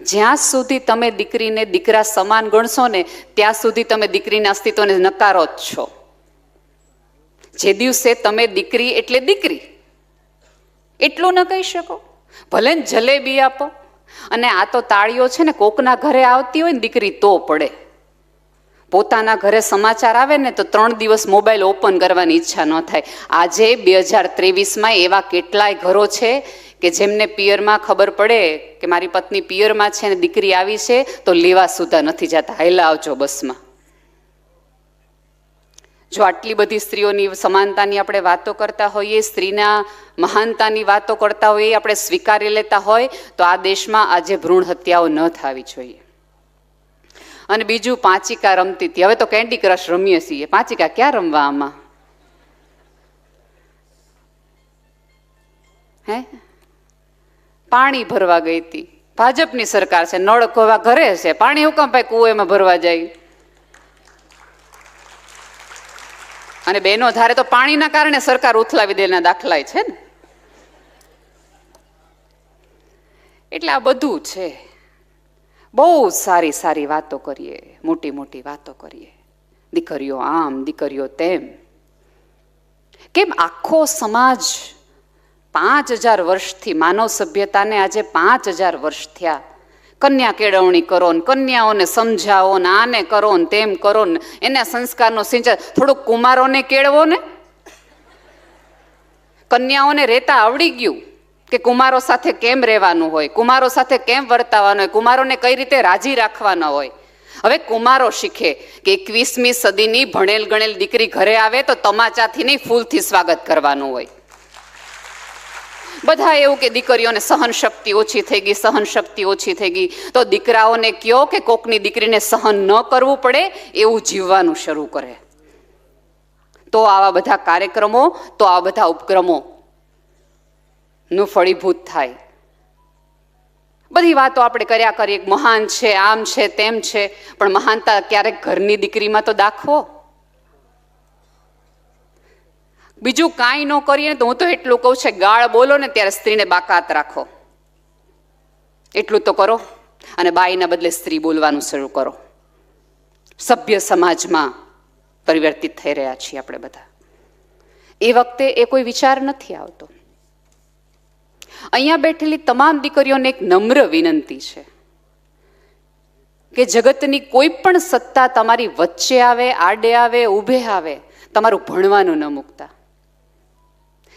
જ્યાં સુધી તમે દીકરીને દીકરા સમાન ગણશો ને, ત્યાં સુધી તમે દીકરીના અસ્તિત્વને નકારો જ છો. જે દિવસે તમે દીકરી એટલે દીકરી. એટલું ન કહી શકો. ભલે જલેબી આપો. અને આ તો તાળીઓ છે ને, કોકના ઘરે આવતી હોય ને દીકરી તો પડે. પોતાના ઘરે સમાચાર આવે ને તો ત્રણ દિવસ મોબાઈલ ઓપન કરવાની ઈચ્છા ન થાય. આજે બે હજાર ત્રેવીસમાં એવા કેટલાય ઘરો છે કે જેમને પિયરમાં ખબર પડે કે મારી પત્ની પિયરમાં છે ને દીકરી આવી છે તો લેવા સુધા નથી જતા. હેલા આવજો બસમાં. જો આટલી બધી સ્ત્રીઓની સમાનતાની આપણે વાતો કરતા હોઈએ, સ્ત્રીના મહાનતાની વાતો કરતા હોઈએ આપણે સ્વીકારી લેતા હોય, તો આ દેશમાં આજે ભ્રૂણ હત્યાઓ ન થવી જોઈએ. અને બીજું પાંચિકા રમતી હતી. હવે તો કેન્ડી ક્રશ રમીએ છીએ. પાંચિકા ક્યાં રમવા આમાં? હે? પાણી ભરવા ગઈ હતી. ભાજપની સરકાર છે. નળ ખોવા ઘરે છે. પાણી હું કામ ભાઈ કુવેમાં ભરવા જાય અને બેનો ધારે તો પાણીના કારણે સરકાર ઉથલાવી દેના દાખલાય છે ને? એટલે આ બધું છે. બહુ સારી સારી વાતો કરીએ, મોટી મોટી વાતો કરીએ. દીકરીઓ આમ, દીકરીઓ તેમ. કેમ આખો સમાજ પાંચ હજાર વર્ષથી માનવ સભ્યતાને આજે પાંચ હજાર વર્ષ થયા. કન્યા કેળવણી કરો ને કન્યાઓને સમજાવો ને આને કરો ને તેમ કરો ને એના સંસ્કારનો સિંચન થોડુંક કુમારોને કેળવો ને. કન્યાઓને રહેતા આવડી ગયું. કે કુમારો સાથે કેમ રહેવાનું હોય, કુમારો સાથે કેમ વર્તાવાનું હોય, કુમારોને કઈ રીતે રાજી રાખવાના હોય? હવે કુમારો શીખે કે એકવીસમી સદીની ભણેલ ગણેલ દીકરી ઘરે આવે તો તમાચાથી નહીં, ફૂલથી સ્વાગત કરવાનું હોય. બધા એવું કે દીકરીઓને સહન શક્તિ ઓછી થઈ ગઈ સહન શક્તિ ઓછી થઈ ગઈ. તો દીકરાઓને કયો કે કોકની દીકરીને સહન ન કરવું પડે, એવું જીવવાનું શરૂ કરે. તો આવા બધા કાર્યક્રમો, તો આવા બધા ઉપક્રમો નું ફળીભૂત થાય. બધી વાતો આપણે કર્યા કરીએ મહાન છે, આમ છે, તેમ છે, પણ મહાનતા ક્યારેક ઘરની દીકરીમાં તો દાખવો. બીજું કાંઈ ન કરીએ તો હું તો એટલું કહું છે, ગાળ બોલો ને ત્યારે સ્ત્રીને બાકાત રાખો. એટલું તો કરો અને બાઈના બદલે સ્ત્રી બોલવાનું શરૂ કરો. સભ્ય સમાજમાં પરિવર્તિત થઈ રહ્યા છીએ આપણે બધા. એ વખતે એ કોઈ વિચાર નથી આવતો. અહીંયા બેઠેલી તમામ દીકરીઓને એક નમ્ર વિનંતી છે કે જગતની કોઈ પણ સત્તા તમારી વચ્ચે આવે, આડે આવે, ઊભે આવે, તમારું ભણવાનું ન મૂકતા.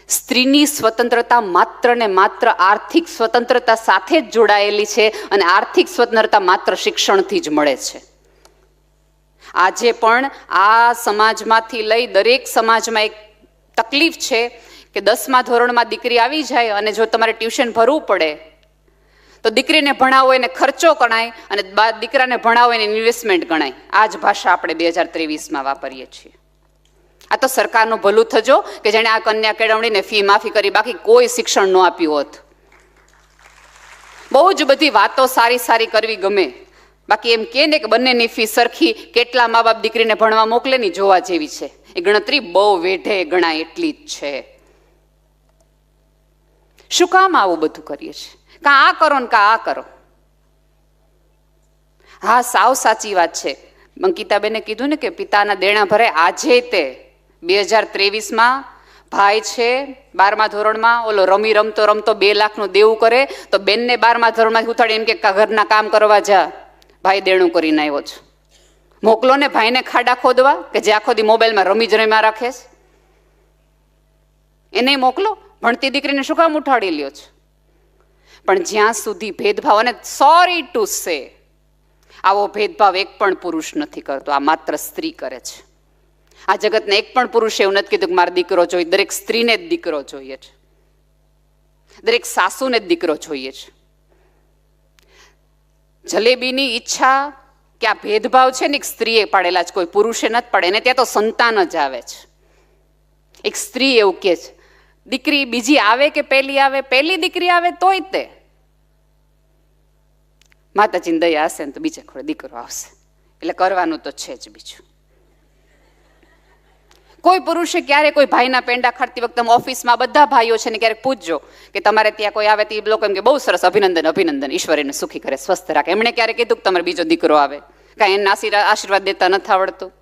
સ્ત્રીની સ્વતંત્રતા માત્ર ને માત્ર આર્થિક સ્વતંત્રતા સાથે જ જોડાયેલી છે અને આર્થિક સ્વતંત્રતા માત્ર શિક્ષણથી જ મળે છે. આજે પણ આ સમાજમાંથી લઈ દરેક સમાજમાં એક તકલીફ છે કે દસમા ધોરણમાં દીકરી આવી જાય અને જો તમારે ટ્યુશન ભરવું પડે, તો દીકરીને ભણાવો, એને ખર્ચો ગણાય અને દીકરાને ભણાવો, એને ઇન્વેસ્ટમેન્ટ ગણાય. આ જ ભાષા આપણે બે હજાર ત્રેવીસમાં વાપરીએ છીએ. આ તો સરકારનું ભલું થજો કે જેણે આ કન્યા કેળવણીને ફી માફી કરી, બાકી કોઈ શિક્ષણ ન આપ્યું હોત. બહુ જ બધી વાતો સારી સારી કરવી ગમે. બાકી એમ કે ને કે બંનેની ફી સરખી, કેટલા મા બાપ દીકરીને ભણવા મોકલે ની જોવા જેવી છે. એ ગણતરી બહુ વેઢે ગણાય એટલી જ છે. શું કામ આવું બધું કરીએ છીએ? કાં આ કરો ને કાં આ કરો? હા, સાવ સાચી વાત છે. અંકિતાબેને કીધું ને કે પિતાના દેણા ભરે આજે તે બે હજાર ત્રેવીસમાં ભાઈ છે બારમા ધોરણમાં, ઓલો રમી રમતો રમતો બે લાખનું દેવું કરે, તો બેનને બારમા ધોરણમાં ઉથાડી એમ કે ઘરના કામ કરવા જા. ભાઈ દેણું કરીને આવ્યો છું. મોકલો ને ભાઈને ખાડા ખોદવા, કે જે આખો દી મોબાઈલમાં રમી જ રમ્યા રાખે છે. એને મોકલો. ભણતી દીકરીને શું કામ ઉઠાડી લ્યો છો? પણ જ્યાં સુધી ભેદભાવ અને સોરી ટુ સે આવો ભેદભાવ એક પણ પુરુષ નથી કરતો, આ માત્ર સ્ત્રી કરે છે. આ જગતને એક પણ પુરુષે એવું નથી કીધું કે મારો દીકરો જોઈએ, દરેક સ્ત્રીને જ દીકરો જોઈએ છે. દરેક સાસુને જ દીકરો જોઈએ છે. જલેબીની ઈચ્છા કે આ ભેદભાવ છે ને એક સ્ત્રીએ પાડેલા છે, કોઈ પુરુષે નથી પડે એને ત્યાં તો સંતાન જ આવે છે. એક સ્ત્રી એવું કે છે દીકરી બીજી આવે કે પહેલી આવે? પહેલી દીકરી આવે તોય તે. માતાજીની દયા હશે ને તો બીજા ખોડે દીકરો આવશે. એટલે કરવાનું તો છે જ બીજું. કોઈ પુરુષે ક્યારે કોઈ ભાઈના પેંડા ખાડતી વખતે ઓફિસમાં બધા ભાઈઓ છે ને ક્યારેક પૂછજો કે તમારે ત્યાં કોઈ આવે તે લોકો એમ કે બહુ સરસ અભિનંદન અભિનંદન. ઈશ્વર એને સુખી કરે, સ્વસ્થ રાખે. એમણે ક્યારે કીધું કે તમારે બીજો દીકરો આવે? કાંઈ એને આશીર્વાદ દેતા નથી આવડતું.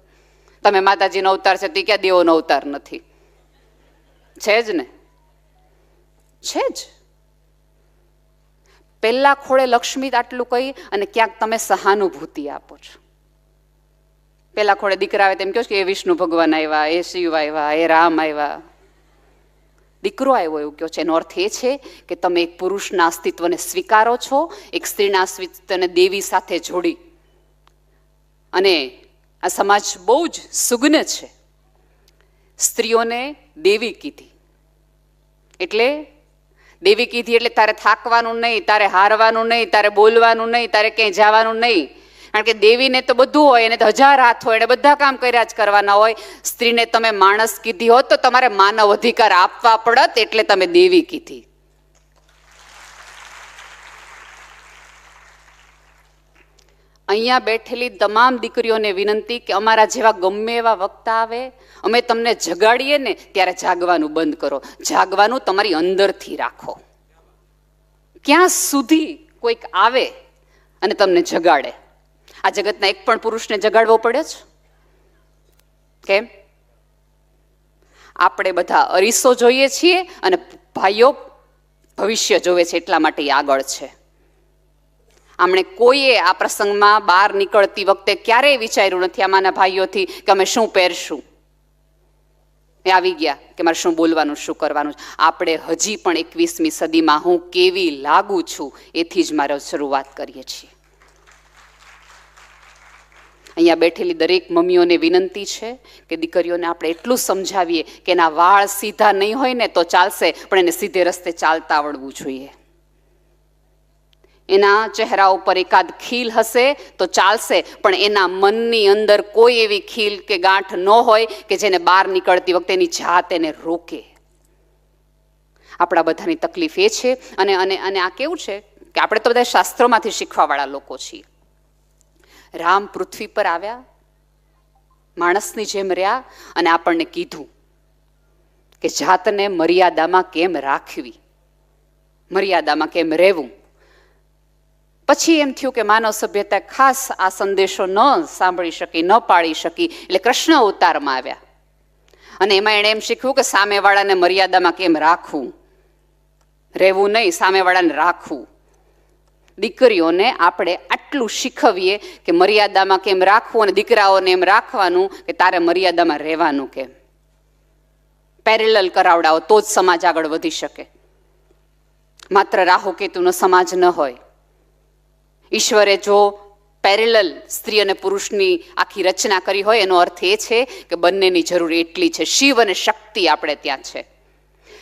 તમે માતાજીનો અવતાર છે તો ક્યાં દેવોનો અવતાર નથી? છે જ ને છે જ પહેલા ખોળે લક્ષ્મી આટલું કહી અને ક્યાંક તમે સહાનુભૂતિ આપો છો. પહેલા ખોળે દીકરા આવે તેમ કહો કે એ વિષ્ણુ ભગવાન આવ્યા, એ શિવ આવ્યા, એ રામ આવ્યા. દીકરો આવ્યો એવું કહો છે. એનો અર્થ એ છે કે તમે એક પુરુષના અસ્તિત્વને સ્વીકારો છો, એક સ્ત્રીના અસ્તિત્વને દેવી સાથે જોડી. અને આ સમાજ બહુ જ સુગ્ન છે. સ્ત્રીઓને દેવી કીધી. એટલે દેવી કીધી એટલે તારે થાકવાનું નહીં, તારે હારવાનું નહીં, તારે બોલવાનું નહીં, તારે ક્યાંય જવાનું નહીં. કારણ કે દેવીને તો બધું હોય, એને તો હજાર હાથ હોય, એને બધા કામ કર્યા જ કરવાના હોય. સ્ત્રીને તમે માણસ કીધી હોત તો તમારે માનવ અધિકાર આપવા પડત એટલે તમે દેવી કીધી. અહીંયા બેઠેલી તમામ દીકરીઓને વિનંતી કે અમારા જેવા ગમે એવા વક્તા આવે, અમે તમને જગાડીએ ને ત્યારે જાગવાનું બંધ કરો. જાગવાનું તમારી અંદરથી રાખો. ક્યાં સુધી કોઈક આવે અને તમને જગાડે? આ જગતના એક પણ પુરુષને જગાડવો પડે છે કેમ? આપણે બધા અરીસો જોઈએ છીએ અને ભાઈઓ ભવિષ્ય જોવે છે એટલા માટે આગળ છે. આમણે કોઈએ આ પ્રસંગમાં બહાર નીકળતી વખતે ક્યારેય વિચાર્યું નથી આમાંના ભાઈઓથી કે અમે શું પહેરશું. એ આવી ગયા કે મારે શું બોલવાનું, શું કરવાનું આપણે હજી પણ એકવીસમી સદીમાં હું કેવી લાગુ છું એથી જ મારે શરૂઆત કરીએ છીએ. અહીંયા બેઠેલી દરેક મમ્મીઓને વિનંતી છે કે દીકરીઓને આપણે એટલું સમજાવીએ કે એના વાળ સીધા નહીં હોય ને તો ચાલશે, પણ એને સીધે રસ્તે ચાલતા આવડવું જોઈએ. એના ચહેરા ઉપર એકાદ ખીલ હશે તો ચાલશે. પણ એના મનની અંદર કોઈ એવી ખીલ કે ગાંઠ ન હોય કે જેને બહાર નીકળતી વખતે એની જાત એને રોકે. આપણા બધાની તકલીફ એ છે અને અને અને આ કેવું છે કે આપણે તો બધા શાસ્ત્રોમાંથી શીખવાવાળા લોકો છીએ. રામ પૃથ્વી પર આવ્યા, માણસની જેમ રહ્યા અને આપણને કીધું કે જાતને મર્યાદામાં કેમ રાખવી? મર્યાદામાં કેમ રહેવું? પછી એમ થયું કે માનવ સભ્યતા ખાસ આ સંદેશો ન સાંભળી શકી, ન પાળી શકી, એટલે કૃષ્ણ અવતારમાં આવ્યા. અને એમાં એણે એમ શીખ્યું કે સામેવાળાને મર્યાદામાં કેમ રાખવું? રહેવું નહીં, સામેવાળાને રાખવું. દીકરીઓને આપણે આટલું શીખવીએ કે મર્યાદામાં કેમ રાખવું અને દીકરાઓને એમ રાખવાનું કે તારે મર્યાદામાં રહેવાનું કેમ? પેરેલલ કરાવડાવો તો જ સમાજ આગળ વધી શકે. માત્ર રાહુ કેતુનો સમાજ ન હોય. ઈશ્વરે જો પેરેલલ સ્ત્રી અને પુરુષની આખી રચના કરી હોય, એનો અર્થ એ છે કે બંનેની જરૂર એટલી છે. શિવ અને શક્તિ આપણે ત્યાં છે.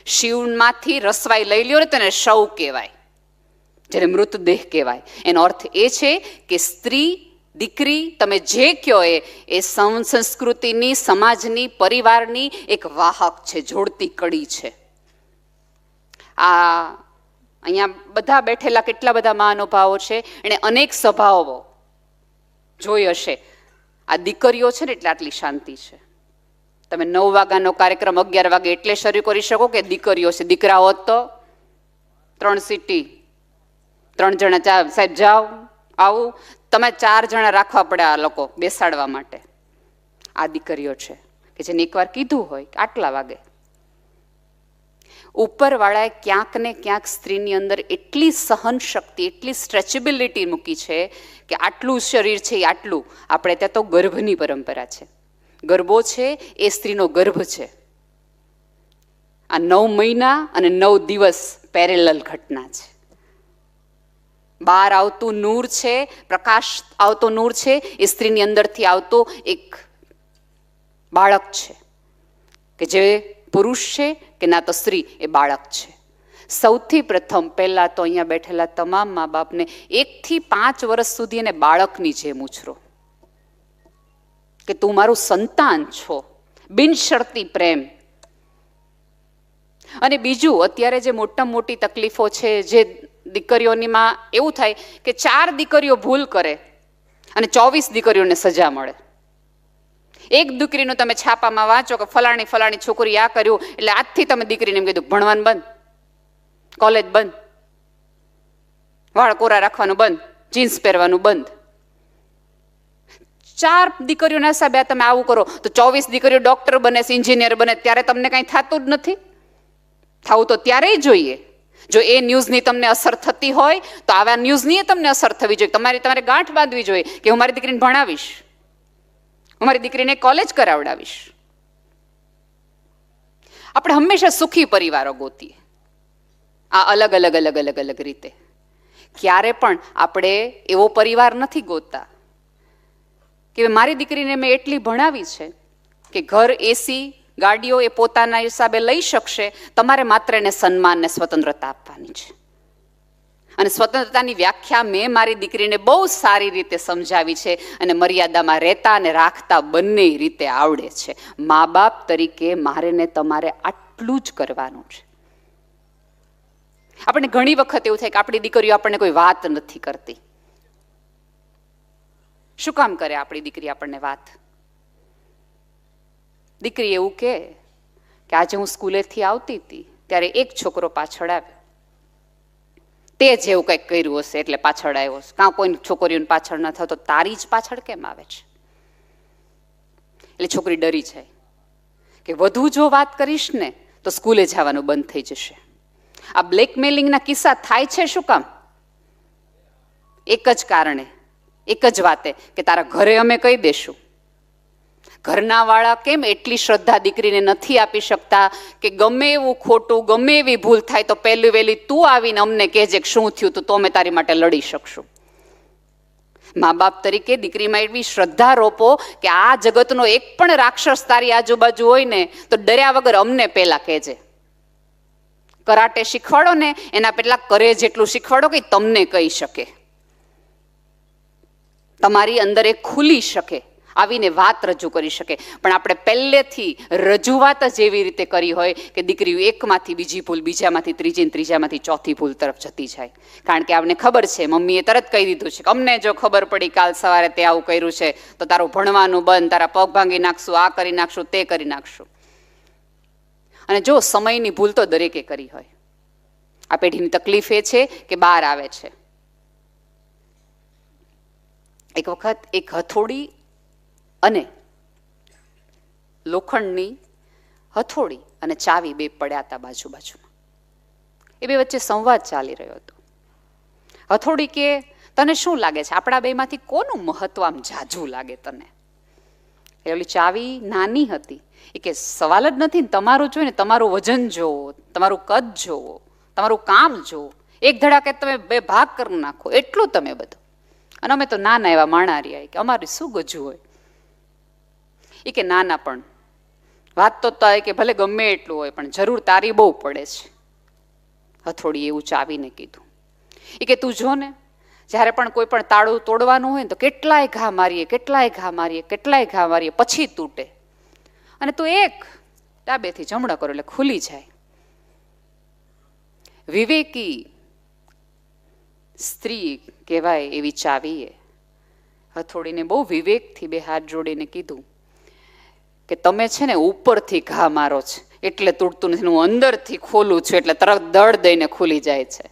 શિવમાંથી રસવાઈ લઈ લ્યો ને તેને શવ કહેવાય. જેને મૃતદેહ કહેવાય. એનો અર્થ એ છે કે સ્ત્રી, દીકરી, તમે જે કહો એ એ સંસ્કૃતિની, સમાજની, પરિવારની એક વાહક છે, જોડતી કડી છે. આ અહીંયા બધા બેઠેલા કેટલા બધા મહાનુભાવો છે? એણે અનેક સભાઓ જોઈ હશે. આ દીકરીઓ છે ને એટલે આટલી શાંતિ છે. તમે નવ વાગ્યાનો કાર્યક્રમ અગિયાર વાગે એટલે શરૂ કરી શકો કે દીકરીઓ છે. દીકરા હોત તો ત્રણ સીટી, ત્રણ જણા ચા, સાહેબ જાઓ, આવું. તમે ચાર જણા રાખવા પડે આ લોકો બેસાડવા માટે. આ દીકરીઓ છે કે જેને એકવાર કીધું હોય કે આટલા વાગે ઉપરવાળાએ ક્યાંક ને ક્યાંક સ્ત્રીની અંદર એટલી સહન શક્તિ એટલી સ્ટ્રેચેબિલિટી મૂકી છે કે આટલું શરીર છે એ આટલું. આપણે ત્યાં તો ગર્ભની પરંપરા છે. ગર્ભો છે એ સ્ત્રીનો ગર્ભ છે. આ નવ મહિના અને નવ દિવસ પેરેલલ ઘટના છે. બહાર આવતું નૂર છે, પ્રકાશ આવતો નૂર છે, એ સ્ત્રીની અંદરથી આવતો એક બાળક છે. કે જે પુરુષ છે કે ના તો સ્ત્રી એ બાળક છે? સૌથી પ્રથમ પહેલાં તો અહીંયા બેઠેલા તમામ મા બાપને એકથી પાંચ વર્ષ સુધી એને બાળકની જેમ ઉછરો. કે તું મારું સંતાન છો, બિનશરતી પ્રેમ. અને બીજું, અત્યારે જે મોટા મોટી તકલીફો છે, જે દીકરીઓનીમાં એવું થાય કે ચાર દીકરીઓ ભૂલ કરે અને ચોવીસ દીકરીઓને સજા મળે. એક દીકરીનું તમે છાપામાં વાંચો કે ફલાણી ફલાણી છોકરી આ કર્યું, એટલે આજથી તમે દીકરીને એમ કીધું, ભણવાનું બંધ. કોલેજ બંધ. વાળ કોરા રાખવાનું બંધ. જીન્સ પહેરવાનું બંધ. ચાર દીકરીઓના હિસાબે તમે આવું કરો. તો ચોવીસ દીકરીઓ ડોક્ટર બને છે ઇન્જિનિયર બને, ત્યારે તમને કાંઈ થતું જ નથી? થવું તો ત્યારેય જોઈએ. જો એ ન્યૂઝની તમને અસર થતી હોય, તો આવા ન્યૂઝની તમને અસર થવી જોઈએ. તમારી તમારે ગાંઠ બાંધવી જોઈએ કે હું મારી દીકરીને ભણાવીશ. હું મારી દીકરીને કોલેજ કરાવડાવીશ. આપણે હંમેશા સુખી પરિવારો ગોતીએ. આ અલગ અલગ અલગ અલગ અલગ રીતે. ક્યારે પણ આપણે એવો પરિવાર નથી ગોતતા કે મારી દીકરીને મેં એટલી ભણાવી છે કે ઘર એસી ગાડીઓ એ પોતાના હિસાબે લઈ શકશે, તમારે માત્ર એને સન્માન ને સ્વતંત્રતા આપવાની છે. અને સ્વતંત્રતાની વ્યાખ્યા મેં મારી દીકરીને બહુ સારી રીતે સમજાવી છે અને મર્યાદામાં રહેતા અને રાખતા બંને રીતે આવડે છે. મા બાપ તરીકે મારે ને તમારે આટલું જ કરવાનું છે. આપણને ઘણી વખત એવું થાય કે આપણી દીકરીઓ આપણને કોઈ વાત નથી કરતી. શું કામ કરે આપણી દીકરી આપણને વાત? દીકરી એવું કે આજે હું સ્કૂલેથી આવતી હતી, ત્યારે એક છોકરો પાછળ આવ્યો. તે જેવું કંઈક કર્યું હશે એટલે પાછળ આવ્યો હશે. કાં કોઈ છોકરીઓને પાછળ ન થતો તારી જ પાછળ કેમ આવે છે? એટલે છોકરી ડરી જાય. કે વધુ જો વાત કરીશ ને, તો સ્કૂલે જવાનું બંધ થઈ જશે. આ બ્લેકમેલિંગના કિસ્સા થાય છે શું કામ? એક જ કારણે, એક જ વાતે કે તારા ઘરે અમે કહી દેશું. ઘરના વાળા કેમ એટલી શ્રદ્ધા દીકરીને નથી આપી શકતા કે ગમે એવું ખોટું, ગમે એવી ભૂલ થાય તો પહેલી વહેલી તું આવીને અમને કહેજે કે શું થયું તો અમે તારી માટે લડી શકશું. મા બાપ તરીકે દીકરીમાં એવી શ્રદ્ધા રોપો કે આ જગતનો એક પણ રાક્ષસ તારી આજુબાજુ હોય ને, તો ડર્યા વગર અમને પહેલા કહેજે. કરાટે શીખવાડો ને, એના પેલા કરે જેટલું શીખવાડો કે તમને કહી શકે. તમારી અંદર એ ખુલી શકે. આવીને વાત રજૂ કરી શકે. પણ આપણે પહેલેથી રજૂઆત જ એવી રીતે કરી હોય કે દીકરીઓ એકમાંથી બીજી ભૂલ, બીજામાંથી ત્રીજી ને ત્રીજામાંથી ચોથી ભૂલ તરફ જતી જાય. કારણ કે આપણને ખબર છે, મમ્મીએ તરત કહી દીધું છે કે, અમને જો ખબર પડી કાલ સવારે તે આવું કર્યું છે, તો તારું ભણવાનું બંધ, તારા પગ ભાંગી નાખશું, આ કરી નાખશું, તે કરી નાખશું. અને જો સમયની ભૂલ તો દરેકે કરી હોય. આ પેઢીની તકલીફ એ છે કે બહાર આવે છે. એક વખત એક હથોડી અને લોખંડની હથોડી અને ચાવી બે પડ્યા હતા બાજુ બાજુમાં એ બે વચ્ચે સંવાદ ચાલી રહ્યો હતો. હથોડી કે, તને શું લાગે છે? આપણા બેમાંથી કોનું મહત્વ આમ જાજુ લાગે તને? એ ઓલી ચાવી નાની હતી. એ કે, સવાલ જ નથી ને તમારું જોઈને તમારું વજન જોવો, તમારું કદ જોવો, તમારું કામ જોવો. એક ધડાકે તમે બે ભાગ કરી નાખો, એટલું તમે બધું. અને અમે તો નાના એવા માણારિયા કે, અમારી શું ગજુ હોય? એ કે નાના પણ. વાત તો થાય કે ભલે ગમે એટલું હોય, પણ જરૂર તારી બહુ પડે છે. હથોડી એવું ચાવીને કીધું. એ કે તું જો ને, જ્યારે પણ કોઈ પણ તાળું તોડવાનું હોય ને તો કેટલાય ઘા મારીએ, કેટલાય ઘા મારીએ, કેટલાય ઘા મારીએ, પછી તૂટે. અને તું એક ડાબેથી જમણો કરો એટલે ખુલી જાય. વિવેકી સ્ત્રી કહેવાય એવી ચાવીએ. હથોડીને બહુ વિવેકથી બે હાથ જોડીને કીધું કે તમે છે ને ઉપરથી ઘા મારો છે. એટલે તૂટતું નથી હું અંદરથી ખોલું છું, એટલે તરત દળ દઈને ખુલી જાય છે.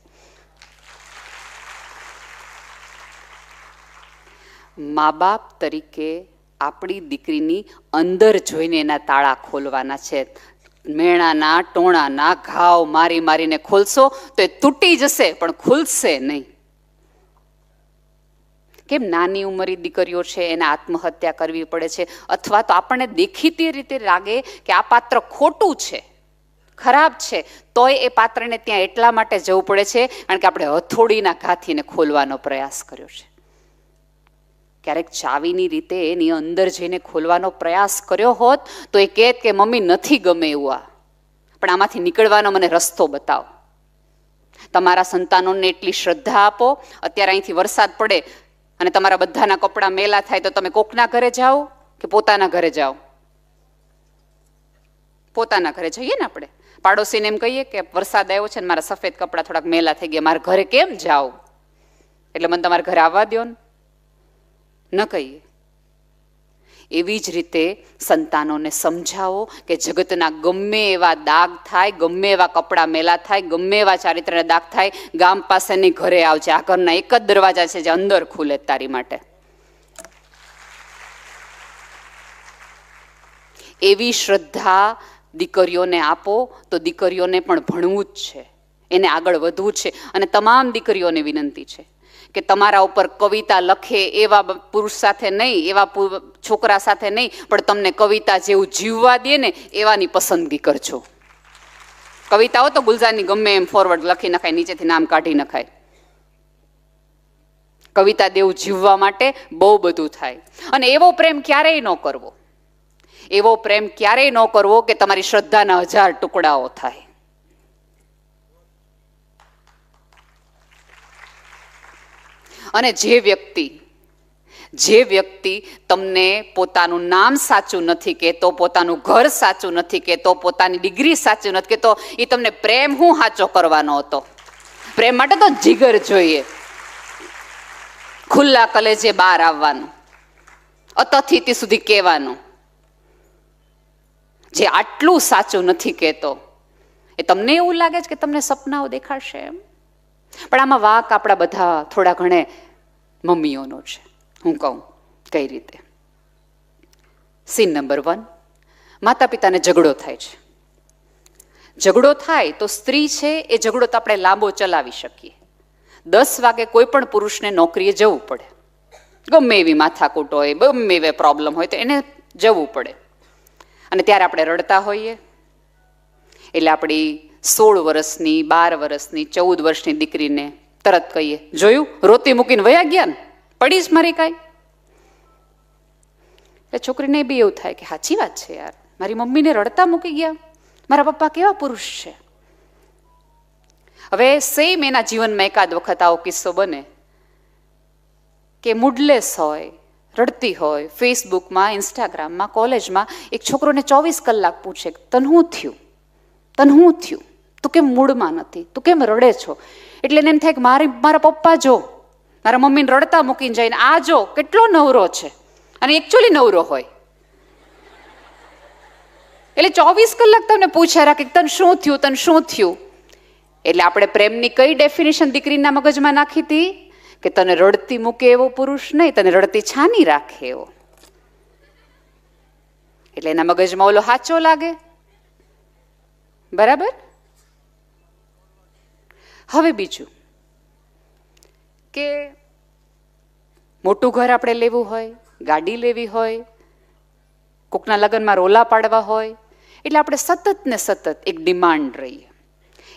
મા બાપ તરીકે આપણી દીકરીની અંદર જોઈને એના તાળા ખોલવાના છે. મેણાના, ટોણાના ઘાવ મારી મારીને ખોલશો તો એ તૂટી જશે, પણ ખુલશે નહીં. કેમ નાની ઉંમરી દીકરીઓ છે, એને આત્મહત્યા કરવી પડે છે? અથવા તો આપણને દેખીતી રીતે લાગે કે આ પાત્ર ખોટું છે, ખરાબ છે, તોય એ પાત્રને ત્યાં એટલા માટે જવું પડે છે, કારણ કે આપણે હથોડીના ઘાથીને ખોલવાનો પ્રયાસ કર્યો છે. ક્યારેક ચાવીની રીતે એની અંદર જઈને ખોલવાનો પ્રયાસ કર્યો હોત, તો એ કહેત કે, મમ્મી, નથી ગમે એવું આ. પણ આમાંથી નીકળવાનો મને રસ્તો બતાવો. તમારા સંતાનોને એટલી શ્રદ્ધા આપો. અત્યારે અહીંથી વરસાદ પડે અને તમારા બધાના કપડાં મેલા થાય તો તમે કોકના ઘરે જાઓ કે પોતાના ઘરે જાઓ? પોતાના ઘરે જઈએ ને આપણે? પાડોશીને એમ કહીએ કે વરસાદ આવ્યો છે ને મારા સફેદ કપડાં થોડાક મેલા થઈ ગયા, મારા ઘરે કેમ જાઓ? એટલે મને તમારા ઘરે આવવા દો ને ન કહીએ. એવી જ રીતે સંતાનોને સમજાવો કે જગતના ગમે એવા દાગ થાય, ગમે એવા કપડાં મેલા થાય, ગમે એવા ચારિત્રના દાગ થાય, ગામ પાસેની ઘરે આવજે. આ ઘરના એક જ દરવાજા છે જે અંદર ખુલે તારી માટે. એવી શ્રદ્ધા દીકરીઓને આપો તો દીકરીઓને પણ ભણવું જ છે. એને આગળ વધવું છે અને તમામ દીકરીઓને વિનંતી છે. કે તમારા ઉપર કવિતા લખે એવા પુરુષ સાથે નહીં, એવા છોકરા સાથે નહીં, પણ તમને કવિતા જેવું જીવવા દે ને એવાની પસંદગી કરજો. કવિતાઓ તો ગુલઝારની ગમે એમ ફોરવર્ડ લખી નખાય, નીચેથી નામ કાઢી નખાય. કવિતા દેવું જીવવા માટે બહુ બધું થાય. અને એવો પ્રેમ ક્યારેય ન કરવો. એવો પ્રેમ ક્યારેય ન કરવો કે તમારી શ્રદ્ધાના હજાર ટુકડાઓ થાય. અને જે વ્યક્તિ જે વ્યક્તિ તમને પોતાનું નામ સાચું નથી કહેતો, પોતાનું ઘર સાચું નથી કહેતો, પોતાની ડિગ્રી સાચું નથી કહેતો એ તમને પ્રેમ હું સાચો કરવાનો હતો? પ્રેમ માટે તો જીગર જોઈએ. ખુલ્લા કલેજે બહાર આવવાનું. અતથિતિ સુધી કહેવાનું. જે આટલું સાચું નથી કહેતો, એ તમને એવું લાગે છે કે તમને સપનાઓ દેખાડશે એમ? પણ આમાં વાક આપણા બધા થોડા ઘણે મમ્મીઓનો છે. હું કહું, કઈ રીતે? સીન નંબર વન માતા પિતાને ઝઘડો થાય છે. ઝઘડો થાય તો સ્ત્રી છે, એ ઝઘડો તો આપણે લાંબો ચલાવી શકીએ. દસ વાગે કોઈ પણ પુરુષને નોકરીએ જવું પડે. ગમે એવી માથાકૂટ હોય, ગમે એવી પ્રોબ્લેમ હોય તો એને જવું પડે. અને ત્યારે આપણે રડતા હોઈએ. એટલે આપણી સોળ વર્ષની, બાર વર્ષની, ચૌદ વર્ષની દીકરીને તરત કહીએ, જોયું? રોતી મૂકીને વયા ગયા ને? પડીશ મારી કાંઈ? એટલે છોકરીને બી એવું થાય કે સાચી વાત છે યાર. મારી મમ્મીને રડતા મૂકી ગયા. મારા પપ્પા કેવા પુરુષ છે. હવે સેમ એના જીવનમાં એકાદ વખત આવો કિસ્સો બને કે મૂડલેસ હોય, રડતી હોય ફેસબુકમાં ઇન્સ્ટાગ્રામમાં કોલેજમાં એક છોકરોને ચોવીસ કલાક પૂછે તન હું થયું? તન હું થયું? તું કેમ મૂડમાં નથી? તું કેમ રડે છો? એટલે એને એમ થાય કે મારી, મારા પપ્પા જો, મારા મમ્મીને રડતા મૂકીને જઈને આ જો કેટલો નવરો છે. અને એકચ્યુઅલી નવરો હોય. એટલે ચોવીસ કલાક તમને પૂછ્યા રાખે તને શું થયું, તને શું થયું? એટલે આપણે પ્રેમની કઈ ડેફિનેશન દીકરીના મગજમાં નાખી હતી? કે તને રડતી મૂકે એવો પુરુષ નહીં, તને રડતી છાની રાખે એવો. એટલે એના મગજમાં ઓલો હાચો લાગે. બરાબર? હવે બીજું કે મોટું ઘર આપણે લેવું હોય, ગાડી લેવી હોય, કોકના લગ્નમાં રોલા પાડવા હોય, એટલે આપણે સતત ને સતત એક ડિમાન્ડ રહીએ.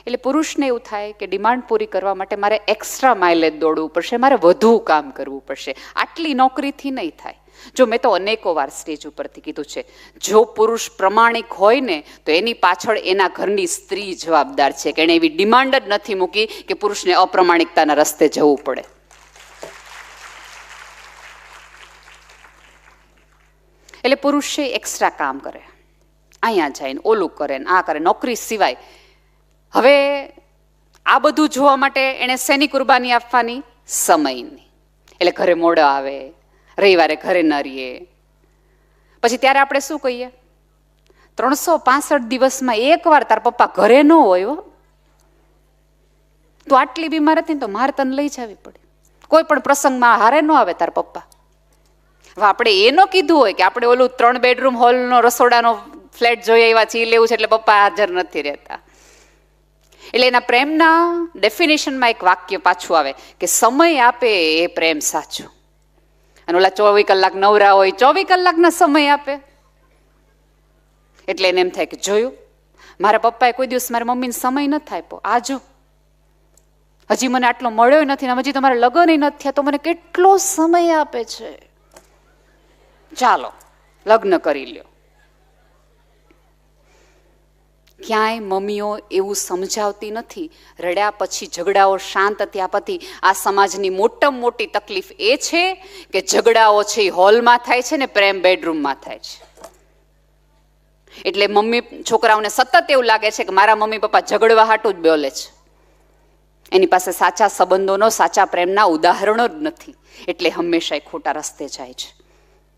એટલે પુરુષને એવું થાય કે ડિમાન્ડ પૂરી કરવા માટે મારે એક્સ્ટ્રા માઇલેજ દોડવું પડશે, મારે વધુ કામ કરવું પડશે. આટલી નોકરીથી નહીં થાય. જો મેં તો અનેકો વાર સ્ટેજ ઉપરથી કીધું છે, જો પુરુષ પ્રમાણિક હોય ને, તો એની પાછળ એના ઘરની સ્ત્રી જવાબદાર છે. કે એણે એવી ડિમાન્ડ જ નથી મૂકી કે પુરુષને અપ્રમાણિકતાના રસ્તે જવું પડે. એટલે પુરુષ છે એક્સ્ટ્રા કામ કરે. અહીંયા જઈને ઓલું કરે ને આ કરે. નોકરી સિવાય હવે આ બધું જોવા માટે એણે શેની કુરબાની આપવાની? સમયની. એટલે ઘરે મોડો આવે રવિવારે ઘરે ન રહીએ. પછી ત્યારે આપણે શું કહીએ? ત્રણસો પાસઠ દિવસમાં એકવાર તાર પપ્પા ઘરે ન હોય તું આટલી બીમાર હતી ને તો મારે તને લઈ જવી પડે. કોઈ પણ પ્રસંગમાં હારે ન આવે તાર પપ્પા. હવે આપણે એનો કીધું હોય કે આપણે ઓલું ત્રણ બેડરૂમ હોલનો રસોડાનો ફ્લેટ જોઈએ એવા ચી લેવું છે એટલે પપ્પા હાજર નથી રહેતા. એટલે એના પ્રેમના ડેફિનેશનમાં એક વાક્ય પાછું આવે કે સમય આપે એ પ્રેમ સાચો. અને ઓલા ચોવીસ કલાક નવરા હોય, ચોવીસ કલાકના સમય આપે. એટલે એને એમ થાય કે, જોયું, મારા પપ્પાએ કોઈ દિવસ મારા મમ્મીને સમય નથી આપ્યો. આ જો. હજી મને આટલો મળ્યો નથી ને હજી તમારા લગ્ન નથી તો મને કેટલો સમય આપે છે? ચાલો, લગ્ન કરી લ્યો. ક્યાંય મમ્મીઓ એવું સમજાવતી નથી. રડ્યા પછી ઝઘડાઓ શાંત થયા પછી આ સમાજની મોટામાં મોટી તકલીફ એ છે કે ઝઘડાઓ છે એ હોલમાં થાય છે ને પ્રેમ બેડરૂમમાં થાય છે. એટલે મમ્મી છોકરાઓને સતત એવું લાગે છે કે મારા મમ્મી પપ્પા ઝઘડવા હાટું જ બોલે છે. એની પાસે સાચા સંબંધોનો, સાચા પ્રેમના ઉદાહરણો જ નથી. એટલે હંમેશા એ ખોટા રસ્તે જાય છે.